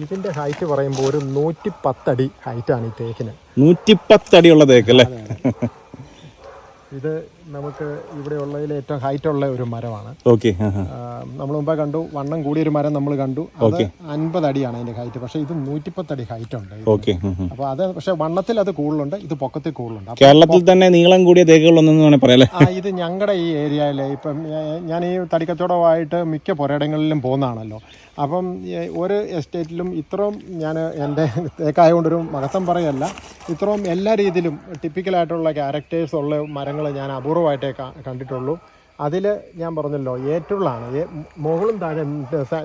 ഇതിന്റെ ഹൈറ്റ് പറയുമ്പോൾ ഒരു നൂറ്റി പത്തടി ഹൈറ്റാണ് ഈ തേക്കിന്. നൂറ്റിപ്പത്തടിയുള്ള തേക്ക് അല്ലേ? ഇത് നമുക്ക് ഇവിടെ ഉള്ളതിൽ ഏറ്റവും ഹൈറ്റ് ഉള്ള ഒരു മരമാണ്. ഓക്കെ നമ്മൾ മുമ്പേ കണ്ടു വണ്ണം കൂടിയ ഒരു മരം നമ്മൾ കണ്ടു. അത് അൻപത് അടിയാണ് അതിന്റെ ഹൈറ്റ്. പക്ഷെ ഇത് നൂറ്റിപ്പത്തടി ഹൈറ്റ് ഉണ്ട്. ഓക്കെ അപ്പോൾ അത് പക്ഷെ വണ്ണത്തിൽ അത് കൂടുതലുണ്ട് ഇത് പൊക്കത്തിൽ കൂടുതലുണ്ട്. കേരളത്തിൽ തന്നെ നീളം കൂടിയ തേക്കുകളൊന്നും പറയാം ഇത് ഞങ്ങളുടെ ഈ ഏരിയയിലെ ഇപ്പം ഞാൻ ഈ തടിക്കച്ചവടമായിട്ട് മിക്ക പുരയിടങ്ങളിലും പോകുന്നതാണല്ലോ. അപ്പം ഒരു എസ്റ്റേറ്റിലും ഇത്രയും ഞാൻ എന്റെ തേക്കായതുകൊണ്ടൊരു മഹത്വം പറയല്ല. ഇത്രയും എല്ലാ രീതിയിലും ടിപ്പിക്കലായിട്ടുള്ള ക്യാരക്ടേഴ്സ് ഉള്ള മരങ്ങൾ ഞാൻ അപൂർവമായിട്ടേ കാ- കണ്ടിട്ടുള്ളൂ. അതിൽ ഞാൻ പറഞ്ഞല്ലോ ഏറ്റുള്ളാണ്. മുകളും താഴെ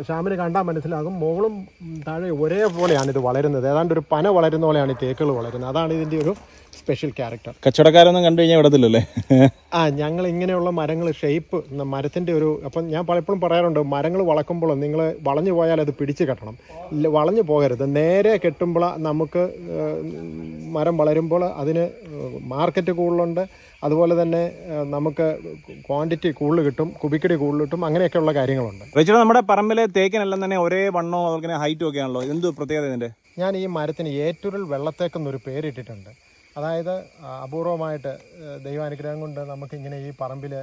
ശ്യാമിന് കണ്ടാൽ മനസ്സിലാകും മുകളും താഴെ ഒരേപോലെയാണ് ഇത് വളരുന്നത്. ഏതാണ്ട് ഒരു പന വളരുന്ന പോലെയാണ് ഈ തേക്കുകൾ വളരുന്നത്. അതാണ് ഇതിന്റെ ഒരു സ്പെഷ്യൽ ക്യാരക്ടർ കച്ചവടക്കാരൊന്നും കണ്ടു കഴിഞ്ഞാൽ വിടത്തില്ലല്ലേ ആ ഞങ്ങൾ ഇങ്ങനെയുള്ള മരങ്ങൾ ഷേപ്പ് മരത്തിന്റെ ഒരു അപ്പം ഞാൻ പലപ്പോഴും പറയാറുണ്ട് മരങ്ങൾ വളക്കുമ്പോൾ നിങ്ങൾ വളഞ്ഞു പോയാൽ അത് പിടിച്ച് കെട്ടണം. വളഞ്ഞു പോകരുത്. നേരെ കെട്ടുമ്പോൾ നമുക്ക് മരം വളരുമ്പോൾ അതിന് മാർക്കറ്റ് കൂടുതലുണ്ട്. അതുപോലെ തന്നെ നമുക്ക് ക്വാണ്ടിറ്റി കൂടുതൽ കിട്ടും കുബിക്കടി കൂടുതൽ കിട്ടും അങ്ങനെയൊക്കെയുള്ള കാര്യങ്ങളുണ്ട്. റേച്ചൽ നമ്മുടെ പറമ്പിലെ തേക്കിനെല്ലാം തന്നെ ഒരേ വണ്ണോ അതുപോലെ ഹൈറ്റും ഒക്കെ ആണല്ലോ. എന്ത് പ്രത്യേകത ഇതിന്റെ ഞാൻ ഈ മരത്തിന് ഏറ്റുരുൾ വെള്ളത്തേക്കെന്നൊരു പേരിട്ടിട്ടുണ്ട് അതായത് അപൂർവമായിട്ട് ദൈവാനുഗ്രഹം കൊണ്ട് നമുക്കിങ്ങനെ ഈ പറമ്പിൽ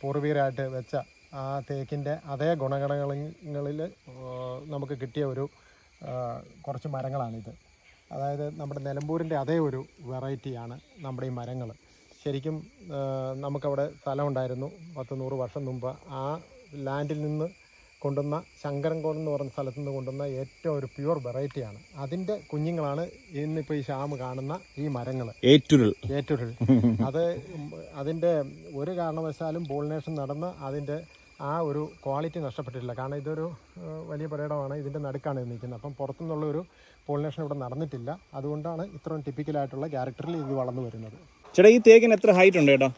പൂർവീകരായിട്ട് വെച്ച ആ തേക്കിന്റെ അതേ ഗുണഗണങ്ങളിൽ നമുക്ക് കിട്ടിയ ഒരു കുറച്ച് മരങ്ങളാണിത്. അതായത് നമ്മുടെ നിലമ്പൂരിന്റെ അതേ ഒരു വെറൈറ്റിയാണ് നമ്മുടെ ഈ മരങ്ങൾ. ശരിക്കും നമുക്കവിടെ സ്ഥലമുണ്ടായിരുന്നു പത്ത് നൂറ് വർഷം മുമ്പ്. ആ ലാൻഡിൽ നിന്ന് കൊണ്ടുവന്ന ശങ്കരൻകോൺ എന്ന് പറഞ്ഞ സ്ഥലത്ത് നിന്ന് കൊണ്ടുവന്ന ഏറ്റവും ഒരു പ്യുവർ വെറൈറ്റിയാണ്. അതിന്റെ കുഞ്ഞുങ്ങളാണ് ഇന്നിപ്പോൾ ഈ ശ്യാമ് കാണുന്ന ഈ മരങ്ങൾ. ഏറ്റുരുൾ. ഏറ്റുരുൾ. അത് അതിന്റെ ഒരു കാരണവശാലും പോളിനേഷൻ നടന്ന് അതിന്റെ ആ ഒരു ക്വാളിറ്റി നഷ്ടപ്പെട്ടിട്ടില്ല. കാരണം ഇതൊരു വലിയ പരേടമാണ് ഇതിന്റെ നടുക്കാണ് ഇത് നിൽക്കുന്നത്. അപ്പം പുറത്തുനിന്നുള്ള ഒരു പോളിനേഷൻ ഇവിടെ നടന്നിട്ടില്ല. അതുകൊണ്ടാണ് ഇത്രയും ടിപ്പിക്കലായിട്ടുള്ള ക്യാരക്ടറിൽ ഇത് വളർന്നു വരുന്നത്. ചേട്ടാ ഈ തേക്കിന് എത്ര ഹൈറ്റ് ഉണ്ട് ചേട്ടാ?